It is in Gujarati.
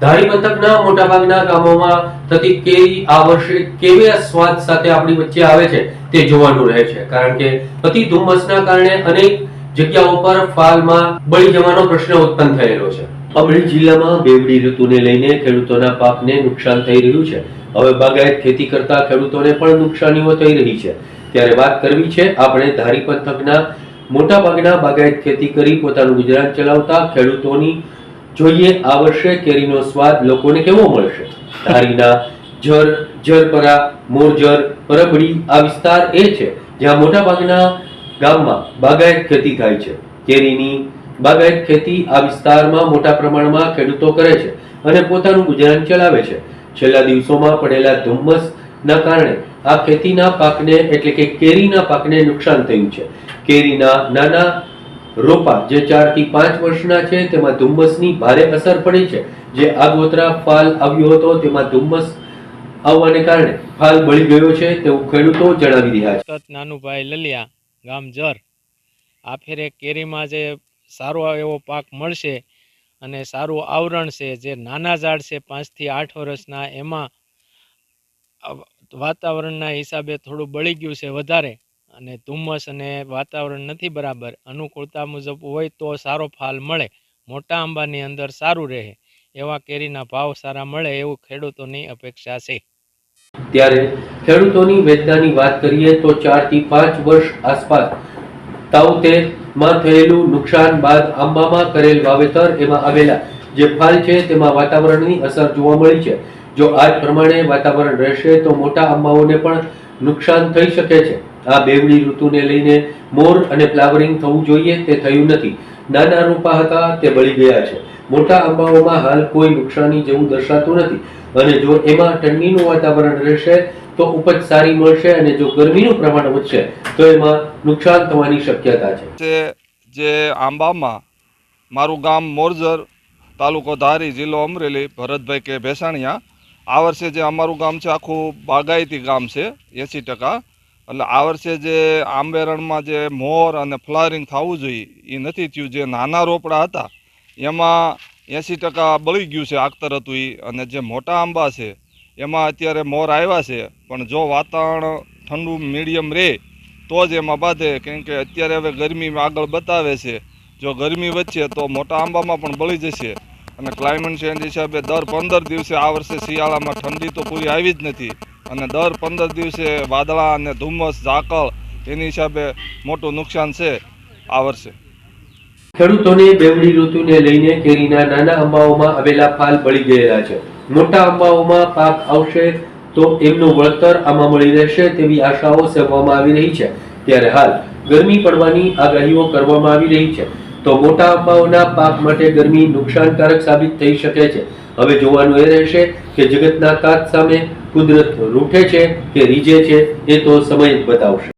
ધારી પંથકના મોટાભાગના ગામોમાં થતી કેરી આ વર્ષે કેવા સ્વાદ સાથે આપણી વચ્ચે આવે છે તે જોવાનું રહે છે. કારણ કે અતિ ધુમ્મસના કારણે અનેક જગ્યાઓ પર ફાલમાં બળી જવાનો પ્રશ્ન ઉત્પન્ન થયેલો છે. અમરેલી જિલ્લામાં બેવડી ઋતુને લઈને ખેડૂતોના પાકને નુકસાન થઈ રહ્યું છે. હવે બાગાયત ખેતી કરતા ખેડૂતોને પણ નુકસાનીઓ થઈ રહી છે. ત્યારે વાત કરવી છે, આપણે ધારી પંથકના મોટાભાગના બાગાયત ખેતી કરી પોતાનું ગુજરાન ચલાવતા ખેડૂતોની જોઈએ આ વર્ષે કેરીનો સ્વાદ લોકોને કેવો મળશે? ધારીના જર જરપરા મોરજર પરબડી, આ વિસ્તાર એ છે જ્યાં મોટાભાગના ગામમાં બાગાયત ખેતી થાય છે. કેરીની બાગાયત ખેતી આ વિસ્તારમાં મોટા પ્રમાણમાં ખેડૂતો કરે છે અને પોતાનું ગુજરાન ચલાવે છે. છેલ્લા દિવસોમાં પડેલા ધુમ્મસના કારણે આ ખેતીના પાકને એટલે કે કેરીના પાકને નુકસાન થયું છે. કેરીના નાના રોપા, જે ચારથી પાંચ વર્ષના છે, તેમાં ધુમ્મસની ભારે અસર પડી છે. જે આગોતરા ફાલ આવ્યો હતો, તેમાં ધુમ્મસ આવવાને કારણે ફાલ બળી ગયો છે, તેવું ખેડૂતો જણાવી રહ્યા છે. નાનુભાઈ લલિયા, ગામ જર. આ ફેરે કેરીમાં જે સારો એવો પાક મળશે અને સારું આવરણ છે, જે નાના ઝાડ છે, પાંચથી આઠ વર્ષના, એમાં વાતાવરણના હિસાબે થોડું બળી ગયું છે વધારે. અને ધુમ્મસ અને વાતાવરણ નથી બરાબર. અનુકૂળતા મુજબ હોય તો સારો ફાલ મળે. મોટા આંબાની અંદર સારું રહે. એવા કેરીના ભાવ સારા મળે એવું ખેડૂતોની અપેક્ષા છે. ત્યારે ખેડૂતોની વેદનાની વાત કરીએ તો ચારથી પાંચ વર્ષ આસપાસ તાઉતેરમાં થયેલું નુકસાન બાદ આંબામાં કરેલ વાવેતર એમાં આવેલા જે ફાલ છે તેમાં વાતાવરણની અસર જોવા મળી છે. જો આ પ્રમાણે વાતાવરણ રહેશે તો મોટા આંબાઓને પણ નુકસાન થઈ શકે છે. આ બેવડી ઋતુને લઈને મોર અને ફ્લાવરિંગ થવું જોઈએ તે થયું નથી. નાના રોપા હતા, તે બળી ગયા છે. મોટા આંબાઓમાં હાલ કોઈ નુકસાની જેવું દર્શાતું નથી. અને જો એમાં ઠંડીનું વાતાવરણ રહેશે, તો ઉપજ સારી મળશે અને જો ગરમીનું પ્રમાણ વધશે, તો એમાં નુકસાન થવાની શક્યતા છે. જે આંબામાં મારું ગામ મોરજર તાલુકો ધારી જિલ્લો અમરેલી, ભરતભાઈ કે ભેસાણિયા, આ વર્ષે જે અમારું ગામ છે, આખું બાગાયતી ગામ છે, એંસી ટકા. એટલે આ વર્ષે જે આંબેરણમાં જે મોર અને ફ્લાવરિંગ થવું જોઈએ એ નથી થયું. જે નાના રોપડા હતા, એમાં એંસી ટકા બળી ગયું છે આખતર હતું એ અને જે મોટા આંબા છે, એમાં અત્યારે મોર આવ્યા છે. પણ જો વાતાવરણ ઠંડુ મીડિયમ રહે તો જ એમાં બાંધે. કેમ કે અત્યારે હવે ગરમી આગળ બતાવે છે. જો ગરમી વધશે, તો મોટા આંબામાં પણ બળી જશે. અને ક્લાઇમેટ ચેન્જ હિસાબે દર પંદર દિવસે આ વર્ષે શિયાળામાં ઠંડી તો પૂરી આવી જ નથી. અને દર પંદર દિવસે વાદળા અને ધુમ્મસ, ઝાકળ, એની હિસાબે મોટું નુકસાન છે આ વર્ષે. ખેડૂતોને બેવડી ઋતુને લઈને કેરીના નાના અંબાઓમાં આવેલા ફાલ બળી ગયેલા છે. મોટા અંબાઓમાં પાક આવશે તો એમનું વળતર આમાં મળી રહેશે તેવી આશાઓ સેવવામાં આવી રહી છે. ત્યારે હાલ ગરમી પડવાની આગાહીઓ કરવામાં આવી રહી છે. તો મોટા અંબાઓના પાક માટે ગરમી નુકસાનકારક સાબિત થઈ શકે છે. હવે જોવાનું એ રહેશે કે જગતના કાચ સામે કુદરત રૂઠે છે કે રીજે છે એ તો સમય બતાવશે.